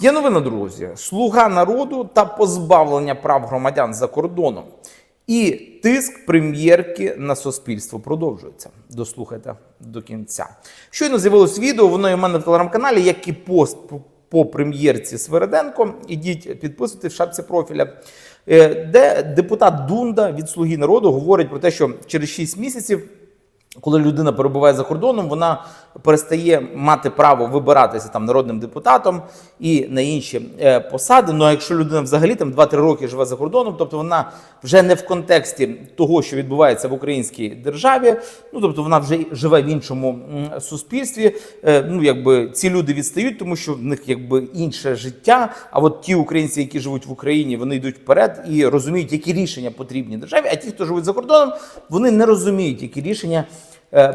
Є новина, друзі. Слуга народу та позбавлення прав громадян за кордоном. І тиск прем'єрки на суспільство продовжується. Дослухайте до кінця. Щойно з'явилось відео, воно і в мене в телеграм-каналі, як і пост по- прем'єрці Свереденко. Ідіть підписуйте в шапці профіля, е, де депутат Дунда від Слуги народу говорить про те, що через 6 місяців коли людина перебуває за кордоном, вона перестає мати право вибиратися там народним депутатом і на інші е, посади. Ну а якщо людина взагалі там 2-3 роки живе за кордоном, тобто вона вже не в контексті того, що відбувається в українській державі, ну тобто вона вже живе в іншому суспільстві. Е, ну якби ці люди відстають, тому що в них якби інше життя. А от ті українці, які живуть в Україні, вони йдуть вперед і розуміють, які рішення потрібні державі. А ті, хто живуть за кордоном, вони не розуміють, які рішення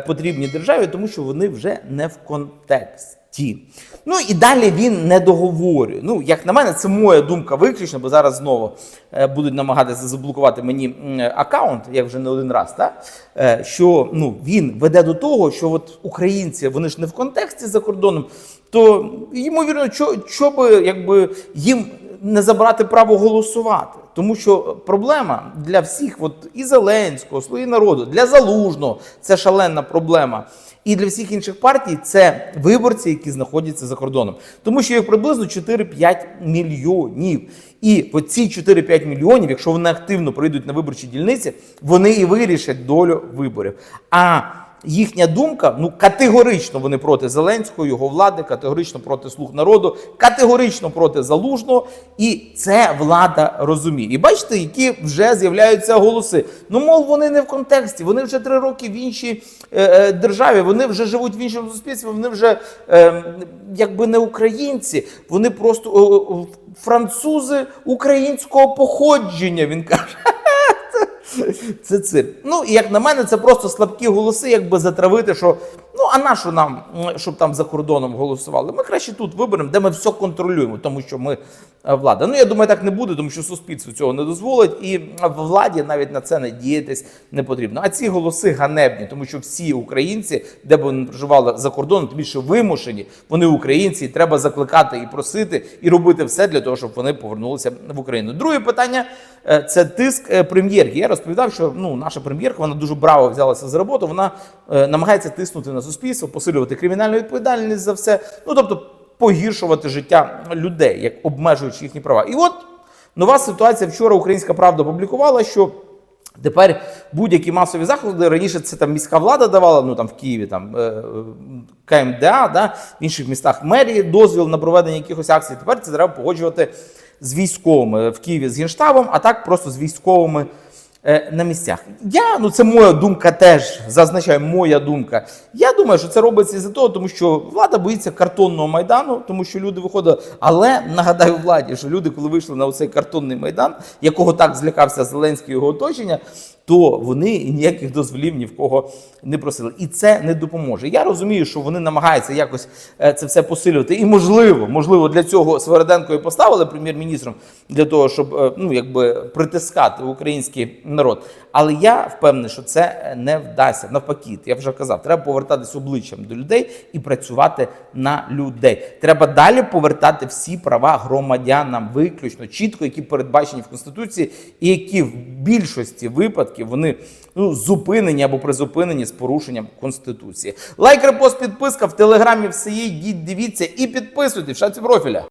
потрібні державі, тому що вони вже не в контексті. Ну і далі він не договорює. Ну, як на мене, це моя думка виключно, бо зараз знову е, будуть намагатися заблокувати мені аккаунт, як вже не один раз, так? Е, що ну, він веде до того, що от українці вони ж не в контексті за кордоном, то ймовірно, що, що би якби їм не забрати право голосувати. Тому що проблема для всіх, от і Зеленського, Слуги народу, для Залужного це шалена проблема. І для всіх інших партій це виборці, які знаходяться за кордоном. Тому що їх приблизно 4-5 мільйонів. І оці 4-5 мільйонів, якщо вони активно прийдуть на виборчі дільниці, вони і вирішать долю виборів. А їхня думка, ну категорично вони проти Зеленського, його влади, категорично проти слуг народу, категорично проти залужного, і це влада розуміє. І бачите, які вже з'являються голоси. Ну, мов, вони не в контексті, вони вже три роки в іншій е, е, державі, вони вже живуть в іншому суспільстві, вони вже е, якби не українці, вони просто е, французи українського походження. Він каже. Це цирк. Ну і як на мене, це просто слабкі голоси, якби затравити, що ну а на що нам, щоб там за кордоном голосували? Ми краще тут виберемо, де ми все контролюємо, тому що ми влада. Ну я думаю, так не буде, тому що суспільство цього не дозволить, і владі навіть на це надіятись не потрібно. А ці голоси ганебні, тому що всі українці, де б вони проживали за кордоном, тим більше вимушені, вони українці, і треба закликати і просити, і робити все для того, щоб вони повернулися в Україну. Друге питання е, це тиск е, прем'єрки. Я розповідав, що ну наша прем'єрка вона дуже браво взялася за роботу. Вона е, намагається тиснути на суспільство, посилювати кримінальну відповідальність за все. Ну тобто погіршувати життя людей, як обмежуючи їхні права. І от нова ситуація. Вчора Українська Правда опублікувала, що. Тепер будь-які масові заходи раніше це там міська влада давала, ну там в Києві там е, е, КМДА, да, в інших містах мерії дозвіл на проведення якихось акцій. Тепер це треба погоджувати з військовими в Києві з генштабом, а так просто з військовими на місцях. Я, ну це моя думка теж, зазначаю, моя думка. Я думаю, що це робиться із-за того, тому що влада боїться картонного майдану, тому що люди виходили. Але нагадаю владі, що люди, коли вийшли на оцей картонний майдан, якого так злякався Зеленський його оточення, то вони ніяких дозволів ні в кого не просили. І це не допоможе. Я розумію, що вони намагаються якось е, це все посилювати. І можливо, можливо, для цього Свереденко і поставили прем'єр-міністром для того, щоб е, ну якби притискати український народ. Але я впевнений, що це е, не вдасться. Навпаки, я вже казав, треба повертатись обличчям до людей і працювати на людей. Треба далі повертати всі права громадянам, виключно чітко, які передбачені в конституції, і які в більшості випадків вони ну зупинені або призупинені з порушенням конституції. Лайк, репост, підписка в телеграмі все є. Йдіть, дивіться і підписуйтесь в шаці профіля.